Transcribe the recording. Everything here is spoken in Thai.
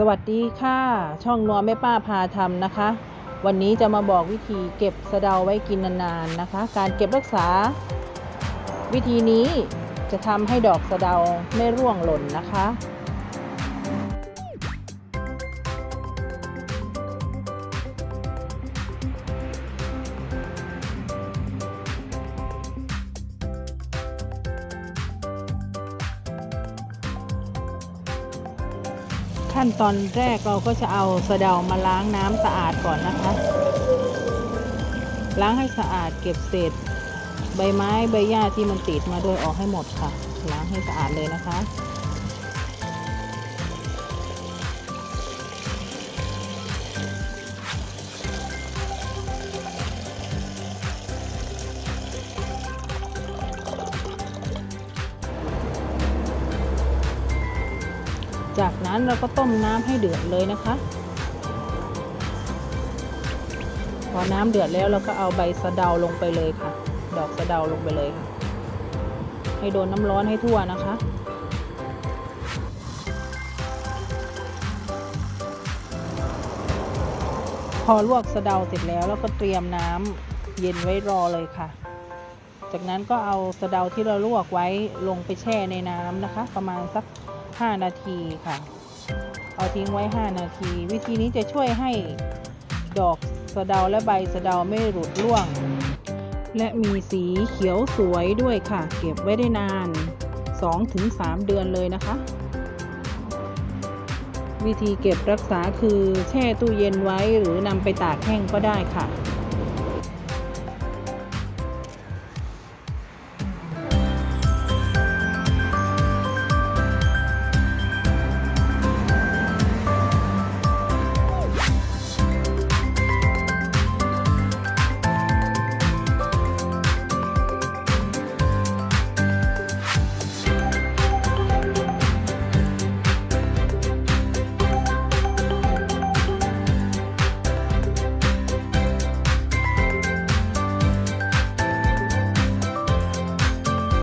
สวัสดีค่ะ ช่องนัวแม่ป้าพาทำนะคะ วันนี้จะมาบอกวิธีเก็บสะเดาไว้กินนานๆนะคะ การเก็บรักษา วิธีนี้จะทำให้ดอกสะเดาไม่ร่วงหล่นนะคะ ขั้นตอนแรกเราก็จะเอาสะเดามาล้างน้ำสะอาดก่อนนะคะ ล้างให้สะอาดเก็บเศษ ใบไม้ใบหญ้าที่มันติดมาด้วยออกให้หมดค่ะ ล้างให้สะอาดเลยนะคะ จากนั้นเราก็ต้มน้ำให้เดือดเลยนะคะ พอน้ำเดือดแล้วเราก็เอาใบสะเดาลงไปเลยค่ะ ดอกสะเดาลงไปเลยค่ะ ให้โดนน้ำร้อนให้ทั่วนะคะพอลวกสะเดาเสร็จแล้วเราก็เตรียมน้ำเย็นไว้รอเลยค่ะ จากนั้นก็เอาสะเดาที่เราลวกไว้ลงไปแช่ในน้ำนะคะ ประมาณสัก 5 นาทีค่ะ เอาทิ้งไว้ 5 นาที วิธีนี้จะช่วยให้ดอกสะเดาและใบสะเดาไม่หลุดร่วง และมีสีเขียวสวยด้วยค่ะ เก็บไว้ได้นาน 2-3 เดือนเลยนะคะ วิธีเก็บรักษาคือแช่ตู้เย็นไว้หรือนำไปตากแห้งก็ได้ค่ะ